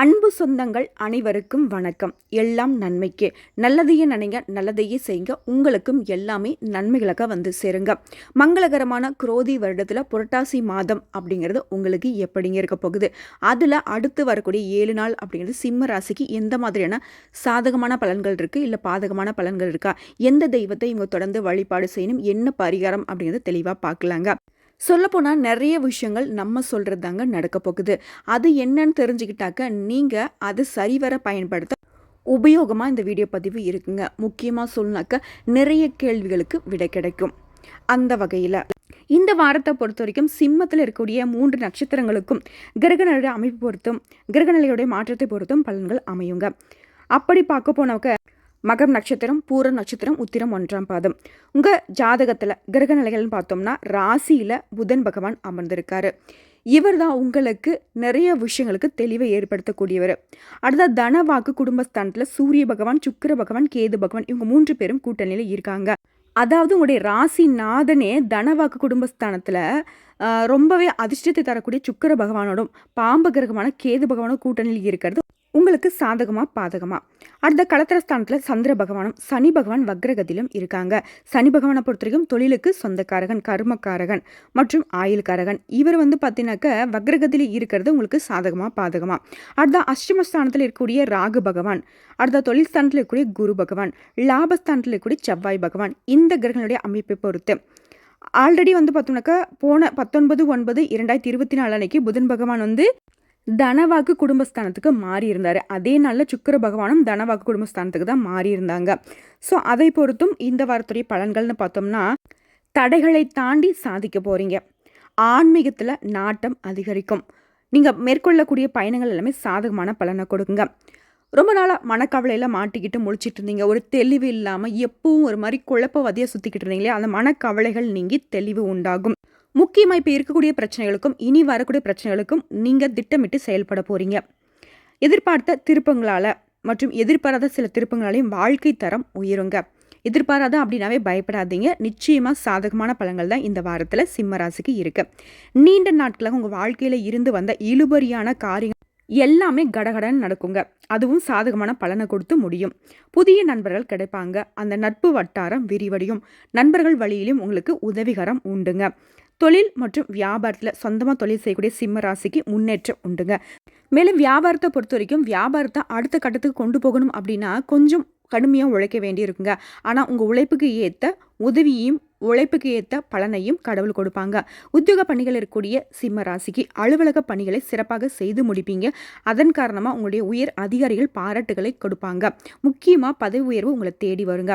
அன்பு சொந்தங்கள் அனைவருக்கும் வணக்கம். எல்லாம் நன்மைக்கு. நல்லதையே நினைங்க நல்லதையே செய்யுங்க. உங்களுக்கும் எல்லாமே நன்மைகளாக வந்து சேருங்க. மங்களகரமான குரோதி வருடத்தில் புரட்டாசி மாதம் அப்படிங்கிறது உங்களுக்கு எப்படிங்க இருக்க போகுது? அதில் அடுத்து வரக்கூடிய ஏழு நாள் அப்படிங்கிறது சிம்ம ராசிக்கு எந்த மாதிரியான சாதகமான பலன்கள் இருக்குது இல்லை பாதகமான பலன்கள் இருக்கா? எந்த தெய்வத்தை இவங்க தொடர்ந்து வழிபாடு செய்யணும்? என்ன பரிகாரம் அப்படிங்கிறது தெளிவாக பார்க்கலாங்க. சொல்லப்போனால் நிறைய விஷயங்கள் நம்ம சொல்கிறது தாங்க நடக்க போகுது. அது என்னன்னு தெரிஞ்சுக்கிட்டாக்க நீங்கள் அது சரிவர பயன்படுத்த உபயோகமாக இந்த வீடியோ பதிவு இருக்குங்க. முக்கியமாக சொல்லனாக்க நிறைய கேள்விகளுக்கு விடை கிடைக்கும். அந்த வகையில் இந்த வாரத்தை பொறுத்த வரைக்கும் சிம்மத்தில் இருக்கக்கூடிய மூன்று நட்சத்திரங்களுக்கும் கிரகநிலைய அமைப்பு பொறுத்தும் கிரகநிலையுடைய மாற்றத்தை பொறுத்தும் பலன்கள் அமையுங்க. அப்படி பார்க்க போனவங்க மகம் நட்சத்திரம் பூர நட்சத்திரம் உத்திரம் ஒன்றாம் பாதம். உங்கள் ஜாதகத்தில் கிரக நிலைகள்னு பார்த்தோம்னா ராசியில் புதன் பகவான் அமர்ந்திருக்காரு. இவர் தான் உங்களுக்கு நிறைய விஷயங்களுக்கு தெளிவை ஏற்படுத்தக்கூடியவர். அடுத்த தனவாக்கு குடும்பஸ்தானத்தில் சூரிய பகவான் சுக்கர பகவான் கேது பகவான் இவங்க மூன்று பேரும் கூட்டணியில் இருக்காங்க. அதாவது உங்களுடைய ராசி நாதனே தனவாக்கு குடும்பஸ்தானத்தில் ரொம்பவே அதிர்ஷ்டத்தை தரக்கூடிய சுக்கர பகவானோடும் பாம்பு கிரகமான கேது பகவானோட கூட்டணியில் இருக்கிறது உங்களுக்கு சாதகமாக பாதகமாக அடுத்த கலத்திரஸ்தானத்தில் சந்திர பகவானும் சனி பகவான் வக்ரகதியிலும் இருக்காங்க. சனி பகவானை பொறுத்த வரைக்கும் தொழிலுக்கு சொந்தக்காரகன் கர்மக்காரகன் மற்றும் ஆயுள்காரகன். இவர் வந்து பார்த்தீங்கன்னாக்க வக்ரகதியில் இருக்கிறது உங்களுக்கு சாதகமாக பாதகமாக அடுத்த அஷ்டமஸ்தானத்தில் இருக்கக்கூடிய ராகு பகவான் அடுத்த தொழில் ஸ்தானத்தில் இருக்கக்கூடிய குரு பகவான் லாபஸ்தானத்தில் இருக்கக்கூடிய செவ்வாய் பகவான் இந்த கிரகங்களுடைய அமைப்பை பொறுத்து. ஆல்ரெடி வந்து பார்த்தோம்னாக்கா போன பத்தொன்பது ஒன்பது இரண்டாயிரத்தி இருபத்தி நாலு அன்னைக்கு புதன் பகவான் வந்து தனவாக்கு குடும்பஸ்தானத்துக்கு மாறி இருந்தார் அதே நாளில் சுக்கர பகவானும் தனவாக்கு குடும்பஸ்தானத்துக்கு தான் மாறி இருந்தாங்க ஸோ அதை பொறுத்தும் இந்த வாரத்துடைய பலன்கள்னு பார்த்தோம்னா தடைகளை தாண்டி சாதிக்க போகிறீங்க ஆன்மீகத்தில் நாட்டம் அதிகரிக்கும். நீங்கள் மேற்கொள்ளக்கூடிய பயணங்கள் எல்லாமே சாதகமான பலனை கொடுக்குங்க. ரொம்ப நாளாக மனக்கவலையில் மாட்டிக்கிட்டு முழிச்சிட்டு இருந்தீங்க. ஒரு தெளிவு இல்லாமல் எப்பவும் ஒரு மாதிரி குழப்ப வதியாக சுற்றிக்கிட்டு இருந்தீங்களே அந்த மனக்கவலைகள் நீங்கி தெளிவு உண்டாகும். முக்கியமாக இப்போ இருக்கக்கூடிய பிரச்சனைகளுக்கும் இனி வரக்கூடிய பிரச்சனைகளுக்கும் நீங்கள் திட்டமிட்டு செயல்பட போகிறீங்க எதிர்பார்த்த திருப்பங்களால் மற்றும் எதிர்பாராத சில திருப்பங்களாலையும் வாழ்க்கை தரம் உயருங்க. எதிர்பாராத அப்படின்னாவே பயப்படாதீங்க. நிச்சயமாக சாதகமான பலங்கள் தான் இந்த வாரத்தில் சிம்மராசிக்கு இருக்குது நீண்ட நாட்களாக உங்கள் வாழ்க்கையில் இருந்து வந்த இழுபறியான காரியம் எல்லாமே கடகடன் நடக்குங்க. அதுவும் சாதகமான பலனை கொடுத்து முடியும். புதிய நண்பர்கள் கிடைப்பாங்க. அந்த நட்பு வட்டாரம் விரிவடையும். நண்பர்கள் வழியிலும் உங்களுக்கு உதவிகரம் உண்டுங்க. தொழில் மற்றும் வியாபாரத்தில் சொந்தமாக தொழில் செய்யக்கூடிய சிம்ம ராசிக்கு முன்னேற்றம் உண்டுங்க. மேலும் வியாபாரத்தை பொறுத்த வரைக்கும் வியாபாரத்தை அடுத்த கட்டத்துக்கு கொண்டு போகணும் அப்படின்னா கொஞ்சம் கடுமையாக உழைக்க வேண்டி இருக்குங்க ஆனால் உங்கள் உழைப்புக்கு ஏற்ற உதவியும் உழைப்புக்கு ஏற்ற பலனையும் கடவுள் கொடுப்பாங்க. உத்தியோக பணிகள் இருக்கக்கூடிய சிம்ம ராசிக்கு அலுவலக பணிகளை சிறப்பாக செய்து முடிப்பீங்க. அதன் காரணமாக உங்களுடைய உயர் அதிகாரிகள் பாராட்டுகளை கொடுப்பாங்க. முக்கியமாக பதவி உயர்வு உங்களை தேடி வருங்க.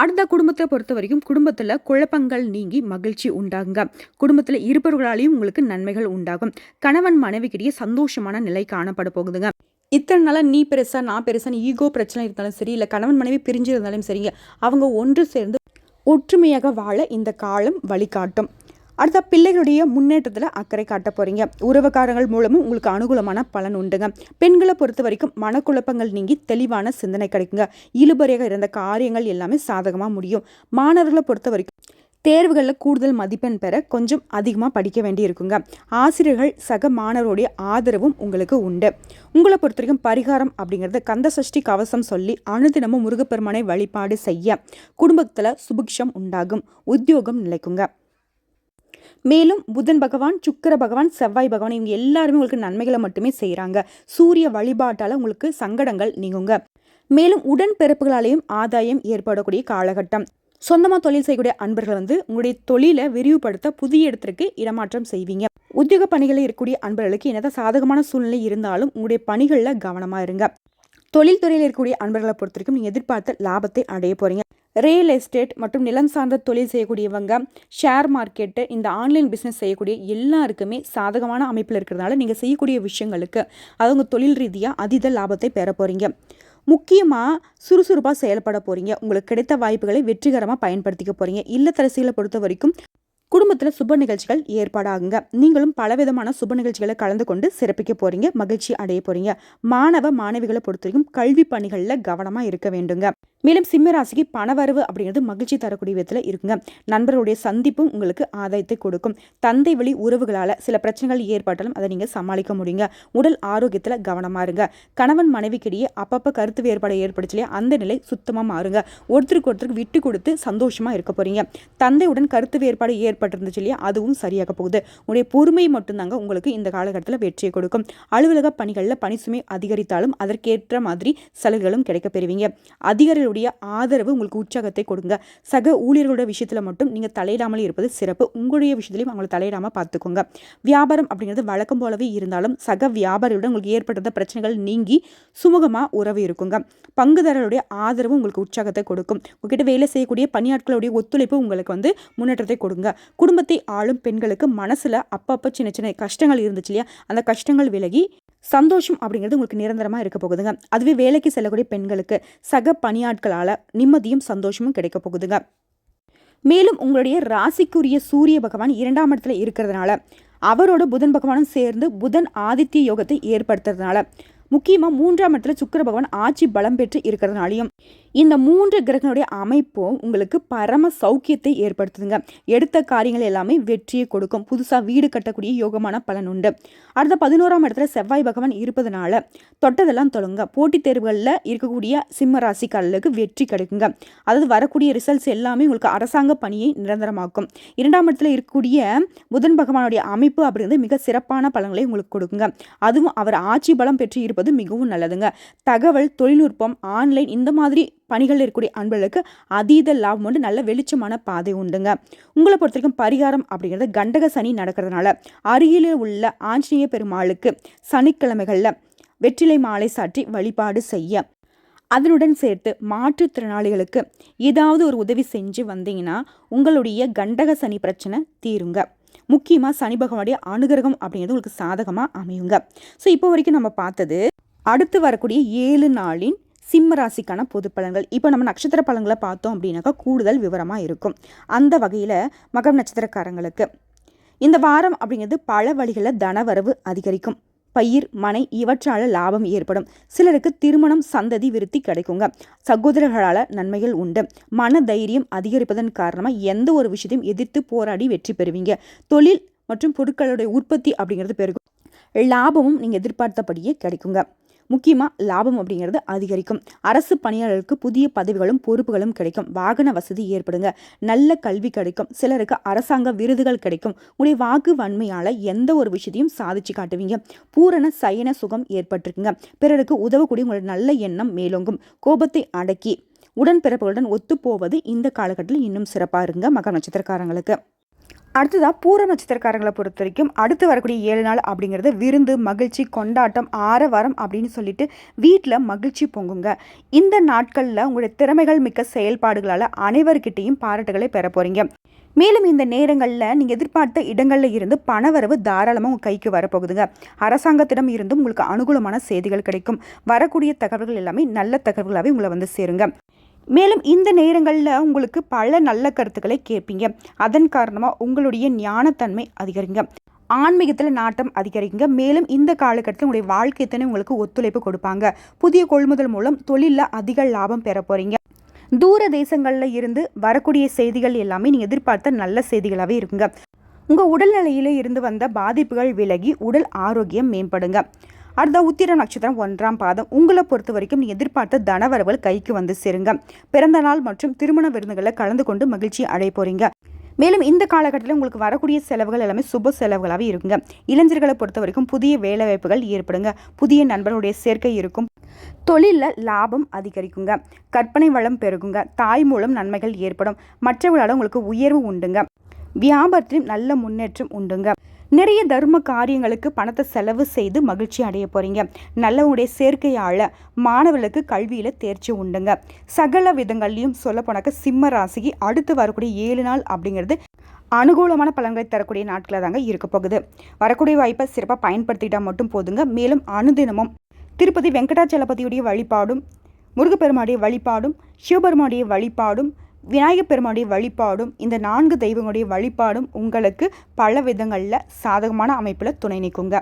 அடுத்த குடும்பத்தை பொறுத்த வரைக்கும் குடும்பத்தில் குழப்பங்கள் நீங்கி மகிழ்ச்சி உண்டாகுங்க. குடும்பத்தில் இருப்பவர்களாலையும் உங்களுக்கு நன்மைகள் உண்டாகும். கணவன் மனைவிக்கிடையே சந்தோஷமான நிலை காணப்பட போகுதுங்க. இத்தனை நாளாக நீ பெருசா நான் பெருசான்னு ஈகோ பிரச்சனை இருந்தாலும் சரி இல்லை கணவன் மனைவி பிரிஞ்சு இருந்தாலும் சரிங்க. அவங்க ஒன்று சேர்ந்து ஒற்றுமையாக வாழ இந்த காலம் வழிகாட்டும். அடுத்த பிள்ளைகளுடைய முன்னேற்றத்தில் அக்கறை காட்ட போகிறீங்க உறவுக்காரங்கள் மூலமும் உங்களுக்கு அனுகூலமான பலன் உண்டுங்க. பெண்களை பொறுத்த வரைக்கும் மனக்குழப்பங்கள் நீங்கி தெளிவான சிந்தனை கிடைக்குங்க. இழுபறியாக இருந்த காரியங்கள் எல்லாமே சாதகமாக முடியும். மாணவர்களை பொறுத்த வரைக்கும் தேர்வுகளில் கூடுதல் மதிப்பெண் பெற கொஞ்சம் அதிகமாக படிக்க வேண்டி இருக்குங்க. ஆசிரியர்கள் சக மாணவருடைய ஆதரவும் உங்களுக்கு உண்டு. உங்களை பொறுத்த வரைக்கும் பரிகாரம் அப்படிங்கிறது கந்த சஷ்டி கவசம் சொல்லி அனுதினமும் முருகப்பெருமானை வழிபாடு செய்ய குடும்பத்தில் சுபிக்ஷம் உண்டாகும். உத்தியோகம் நிலைக்குங்க. மேலும் புதன் பகவான் சுக்கர பகவான் செவ்வாய் பகவான் இவங்க எல்லாருமே உங்களுக்கு நன்மைகளை மட்டுமே செய்கிறாங்க சூரிய வழிபாட்டால் உங்களுக்கு சங்கடங்கள் நீங்குங்க. மேலும் உடன் பிறப்புகளாலேயும் ஆதாயம் ஏற்படக்கூடிய காலகட்டம். சொந்தமாக தொழில் செய்யக்கூடிய அன்பர்கள் வந்து உங்களுடைய தொழிலை விரிவுபடுத்த புதிய இடத்திற்கு இடமாற்றம் செய்வீங்க. உத்தியோக பணிகளில் இருக்கக்கூடிய அன்பர்களுக்கு என்னதான் சாதகமான சூழ்நிலை இருந்தாலும் உங்களுடைய பணிகளில் கவனமாக இருங்க. தொழில்துறையில் இருக்கக்கூடிய அன்பர்களை பொறுத்த வரைக்கும் நீங்கள் எதிர்பார்த்த லாபத்தை அடைய போகிறீங்க ரியல் எஸ்டேட் மற்றும் நிலம் சார்ந்த தொழில் செய்யக்கூடியவங்க ஷேர் மார்க்கெட்டு இந்த ஆன்லைன் பிஸ்னஸ் செய்யக்கூடிய எல்லாருக்குமே சாதகமான அமைப்பில் இருக்கிறதுனால நீங்கள் செய்யக்கூடிய விஷயங்களுக்கு அது தொழில் ரீதியாக அதீத லாபத்தை பெற போகிறீங்க முக்கியமாக சுறுசுறுப்பாக செயல்பட போகிறீங்க உங்களுக்கு கிடைத்த வாய்ப்புகளை வெற்றிகரமாக பயன்படுத்திக்க போகிறீங்க இல்லத்தரசிகளை பொறுத்த வரைக்கும் குடும்பத்தில் சுப நிகழ்ச்சிகள் ஏற்பாடாகுங்க. நீங்களும் பலவிதமான சுப நிகழ்ச்சிகளை கலந்து கொண்டு சிறப்பிக்க போகிறீங்க மகிழ்ச்சி அடைய போகிறீங்க மாணவ மாணவிகளை பொறுத்த வரைக்கும் கல்வி பணிகளில் கவனமாக இருக்க வேண்டுங்க. மேலும் சிம்ம ராசிக்கு பணவரவு அப்படிங்கிறது மகிழ்ச்சி தரக்கூடிய விதத்தில் இருக்குங்க. நண்பர்களுடைய சந்திப்பும் உங்களுக்கு ஆதாயத்தை கொடுக்கும். தந்தை வழி உறவுகளால் சில பிரச்சனைகள் ஏற்பட்டாலும் அதை நீங்கள் சமாளிக்க முடியுங்க. உடல் ஆரோக்கியத்தில் கவனமாக இருங்க. கணவன் மனைவிக்கிடையே அப்பப்போ கருத்து வேறுபாடு ஏற்படுச்சலையே அந்த நிலை சுத்தமாக மாறுங்க. ஒருத்தருக்கு ஒருத்தருக்கு விட்டு கொடுத்து சந்தோஷமாக இருக்க போகிறீங்க தந்தையுடன் கருத்து வேறுபாடு ஏற்பட்டிருந்துச்சு இல்லையா அதுவும் சரியாக போகுது. உடைய பொறுமை மட்டும்தாங்க உங்களுக்கு இந்த காலகட்டத்தில் வெற்றியை கொடுக்கும். அலுவலக பணிகளில் பணி சுமை அதிகரித்தாலும் அதற்கேற்ற மாதிரி சலுகைகளும் கிடைக்க பெறுவீங்க. உங்களுடைய ஆதரவு உங்களுக்கு உற்சாகத்தை கொடுங்க. சக ஊழியர்களோட விஷயத்தில் மட்டும் நீங்கள் தலையிடாமல் இருப்பது சிறப்பு. உங்களுடைய விஷயத்துலையும் அவங்களை தலையிடாமல் பார்த்துக்கோங்க. வியாபாரம் அப்படிங்கிறது வழக்கம் போலவே இருந்தாலும் சக வியாபாரியுடன் உங்களுக்கு ஏற்பட்ட பிரச்சனைகள் நீங்கி சுமூகமாக உறவு இருக்குங்க. பங்குதாரருடைய ஆதரவு உங்களுக்கு உற்சாகத்தை கொடுக்கும். உங்ககிட்ட வேலை செய்யக்கூடிய பணியாட்களுடைய ஒத்துழைப்பு உங்களுக்கு வந்து முன்னேற்றத்தை கொடுங்க. குடும்பத்தை ஆளும் பெண்களுக்கு மனசில் அப்பப்போ சின்ன சின்ன கஷ்டங்கள் இருந்துச்சு இல்லையா? அந்த கஷ்டங்கள் விலகி சந்தோஷம் அப்படிங்கிறது உங்களுக்கு நிரந்தரமாக இருக்க போகுதுங்க. அதுவே வேலைக்கு செல்லக்கூடிய பெண்களுக்கு சக பணியாட்களால் நிம்மதியும் சந்தோஷமும் கிடைக்க போகுதுங்க. மேலும் உங்களுடைய ராசிக்குரிய சூரிய பகவான் இரண்டாம் இடத்துல இருக்கிறதுனால அவரோட புதன் பகவானும் சேர்ந்து புதன் ஆதித்ய யோகத்தை ஏற்படுத்துறதுனால முக்கியமாக மூன்றாம் இடத்துல சுக்கர பகவான் ஆட்சி பலம் பெற்று இருக்கிறதுனாலையும் இந்த மூன்று கிரகங்களுடைய அமைப்பும் உங்களுக்கு பரம சௌக்கியத்தை ஏற்படுத்துதுங்க. எடுத்த காரியங்கள் எல்லாமே வெற்றியை கொடுக்கும். புதுசாக வீடு கட்டக்கூடிய யோகமான பலன் உண்டு. அடுத்த பதினோராம் இடத்துல செவ்வாய் பகவான் இருப்பதனால தொட்டதெல்லாம் தொழுங்க போட்டித் தேர்வுகளில் இருக்கக்கூடிய சிம்ம ராசிக்காரர்களுக்கு வெற்றி கிடைக்குங்க. அதாவது வரக்கூடிய ரிசல்ட்ஸ் எல்லாமே உங்களுக்கு அரசாங்க பணியை நிரந்தரமாக்கும். இரண்டாம் இடத்துல இருக்கக்கூடிய புதன் பகவானுடைய அமைப்பு அப்படிங்கிறது மிக சிறப்பான பலன்களை உங்களுக்கு கொடுக்குங்க. அதுவும் அவர் ஆட்சி பலம் பெற்று இருப்பது மிகவும் நல்லதுங்க. தகவல் தொழில்நுட்பம் ஆன்லைன் இந்த மாதிரி பணிகளில் இருக்கக்கூடிய அன்பர்களுக்கு அதீத லாபம் உண்டு நல்ல வெளிச்சமான பாதை உண்டுங்க. உங்களை பொறுத்த வரைக்கும் பரிகாரம் அப்படிங்கிறது கண்டக சனி நடக்கிறதுனால அருகில் உள்ள ஆஞ்சநேய பெருமாளுக்கு சனிக்கிழமைகளில் வெற்றிலை மாலை சாற்றி வழிபாடு செய்ய. அதனுடன் சேர்த்து மாற்றுத்திறனாளிகளுக்கு ஏதாவது ஒரு உதவி செஞ்சு வந்தீங்கன்னா உங்களுடைய கண்டக சனி பிரச்சனை தீருங்க. முக்கியமாக சனி பகவானுடைய அனுகிரகம் அப்படிங்கிறது உங்களுக்கு சாதகமாக அமையுங்க. ஸோ இப்போ வரைக்கும் நம்ம பார்த்தது அடுத்து வரக்கூடிய ஏழு நாளின் சிம்ம ராசிக்கான பொது பலன்கள் இப்போ நம்ம நட்சத்திர பலன்களை பார்த்தோம் அப்படின்னாக்கா கூடுதல் விவரமாக இருக்கும். அந்த வகையில் மகம் நட்சத்திரக்காரங்களுக்கு இந்த வாரம் அப்படிங்கிறது பல வழிகளில் தனவரவு அதிகரிக்கும். பயிர் மனை இவற்றால் லாபம் ஏற்படும். சிலருக்கு திருமணம் சந்ததி விருத்தி கிடைக்குங்க. சகோதரர்களால் நன்மைகள் உண்டு. மன தைரியம் அதிகரிப்பதன் காரணமாக எந்த ஒரு விஷயத்தையும் எதிர்த்து போராடி வெற்றி பெறுவீங்க. தொழில் மற்றும் பொருட்களுடைய உற்பத்தி அப்படிங்கிறது பெருகும். லாபமும் நீங்கள் எதிர்பார்த்தபடியே கிடைக்குங்க. முக்கியமாக லாபம் அப்படிங்கிறது அதிகரிக்கும். அரசு பணியாளர்களுக்கு புதிய பதவிகளும் பொறுப்புகளும் கிடைக்கும். வாகன வசதி ஏற்படுங்க. நல்ல கல்வி கிடைக்கும். சிலருக்கு அரசாங்க விருதுகள் கிடைக்கும். உடைய வாக்கு வன்மையால் எந்த ஒரு விஷயத்தையும் சாதிச்சு காட்டுவீங்க. பூரண சயன சுகம் ஏற்பட்டிருக்குங்க. பிறருக்கு உதவக்கூடிய உங்களோட நல்ல எண்ணம் மேலோங்கும். கோபத்தை அடக்கி உடன்பிறப்புகளுடன் ஒத்துப்போவது இந்த காலகட்டத்தில் இன்னும் சிறப்பாக இருங்க மகர நட்சத்திரக்காரங்களுக்கு. அடுத்ததாக பூர நட்சத்திரக்காரங்களை பொறுத்த வரைக்கும் அடுத்து வரக்கூடிய ஏழு நாள் அப்படிங்கிறது விருந்து மகிழ்ச்சி கொண்டாட்டம் ஆரவாரம் அப்படின்னு சொல்லிட்டு வீட்டில் மகிழ்ச்சி பொங்குங்க. இந்த நாட்களில் உங்களுடைய திறமைகள் மிக்க செயல்பாடுகளால் அனைவர்கிட்டையும் பாராட்டுகளை பெற போகிறீங்க மேலும் இந்த நேரங்களில் நீங்கள் எதிர்பார்த்த இடங்களில் இருந்து பணவரவு தாராளமாக உங்கள் கைக்கு வரப்போகுதுங்க. அரசாங்கத்திடம் இருந்தும் உங்களுக்கு அனுகூலமான செய்திகள் கிடைக்கும். வரக்கூடிய தகவல்கள் எல்லாமே நல்ல தகவல்களாகவே உங்களை வந்து சேருங்க. மேலும் இந்த நேரங்களில் உங்களுக்கு பல நல்ல கருத்துக்களை கேட்பீங்க. அதன் காரணமாக உங்களுடைய ஞானத்தன்மை அதிகரிங்க. ஆன்மீகத்தில் நாட்டம் அதிகரிக்குங்க மேலும் இந்த காலகட்டத்தில் உங்களுடைய வாழ்க்கைத்தனை உங்களுக்கு ஒத்துழைப்பு கொடுப்பாங்க. புதிய கொள்முதல் மூலம் தொழிலில் அதிக லாபம் பெற போகிறீங்க தூர தேசங்களில் இருந்து வரக்கூடிய செய்திகள் எல்லாமே நீங்கள் எதிர்பார்த்த நல்ல செய்திகளாகவே இருக்குங்க. உங்கள் உடல்நிலையில் இருந்து வந்த பாதிப்புகள் விலகி உடல் ஆரோக்கியம் மேம்படுங்க. அடுத்த உத்திர நட்சத்திரம் ஒன்றாம் பாதம். உங்களை பொறுத்த வரைக்கும் நீ எதிர்பார்த்த தனவரவுகள் கைக்கு வந்து சேருங்க. பிறந்த நாள் மற்றும் திருமண விருந்துகளில் கலந்து கொண்டு மகிழ்ச்சி அடைய போறீங்க. மேலும் இந்த காலகட்டத்தில் உங்களுக்கு வரக்கூடிய செலவுகள் எல்லாமே சுப செலவுகளாகவே இருக்குங்க. இளைஞர்களை பொறுத்த வரைக்கும் புதிய வேலைவாய்ப்புகள் ஏற்படுங்க. புதிய நண்பர்களுடைய சேர்க்கை இருக்கும். தொழிலில் லாபம் அதிகரிக்குங்க. கற்பனை வளம் பெருகுங்க. தாய் மூலம் நன்மைகள் ஏற்படும். மற்றவர்களால் உங்களுக்கு உயர்வு உண்டுங்க. வியாபாரத்திலும் நல்ல முன்னேற்றம் உண்டுங்க. நிறைய தர்ம காரியங்களுக்கு பணத்தை செலவு செய்து மகிழ்ச்சி அடைய போகிறீங்க நல்லவனுடைய சேர்க்கையால் மாணவர்களுக்கு கல்வியில் தேர்ச்சி உண்டுங்க. சகல விதங்கள்லையும் சொல்ல போனாக்க சிம்ம ராசிக்கு அடுத்து வரக்கூடிய ஏழு நாள் அப்படிங்கிறது அனுகூலமான பலன்களை தரக்கூடிய நாட்களாக தாங்க இருக்க போகுது. வரக்கூடிய வாய்ப்பை சிறப்பாக பயன்படுத்திட்டால் மட்டும் போதுங்க. மேலும் அனுதினமும் திருப்பதி வெங்கடாச்சலபதியுடைய வழிபாடும் முருகப்பெருமாடைய வழிபாடும் சிவபெருமாடைய வழிபாடும் விநாயகப் பெருமானுடைய வழிபாடும் இந்த நான்கு தெய்வங்களுடைய வழிபாடும் உங்களுக்கு பல விதங்களில் சாதகமான அமைப்பில் துணை நிற்குங்க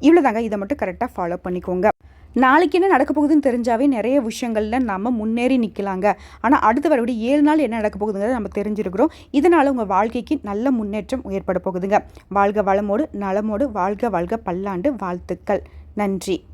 இவ்வளோதாங்க இதை மட்டும் கரெக்டாக ஃபாலோ பண்ணிக்கோங்க. நாளைக்கு என்ன நடக்க போகுதுன்னு தெரிஞ்சாவே நிறைய விஷயங்களில் நம்ம முன்னேறி நிற்கலாங்க ஆனால் அடுத்து வரக்கூடிய ஏழு நாள் என்ன நடக்க போகுதுங்கிறத நம்ம தெரிஞ்சிருக்கிறோம். இதனால் உங்கள் வாழ்க்கைக்கு நல்ல முன்னேற்றம் ஏற்பட போகுதுங்க. வாழ்க வளமோடு நலமோடு வாழ்க வாழ்க பல்லாண்டு வாழ்த்துக்கள். நன்றி.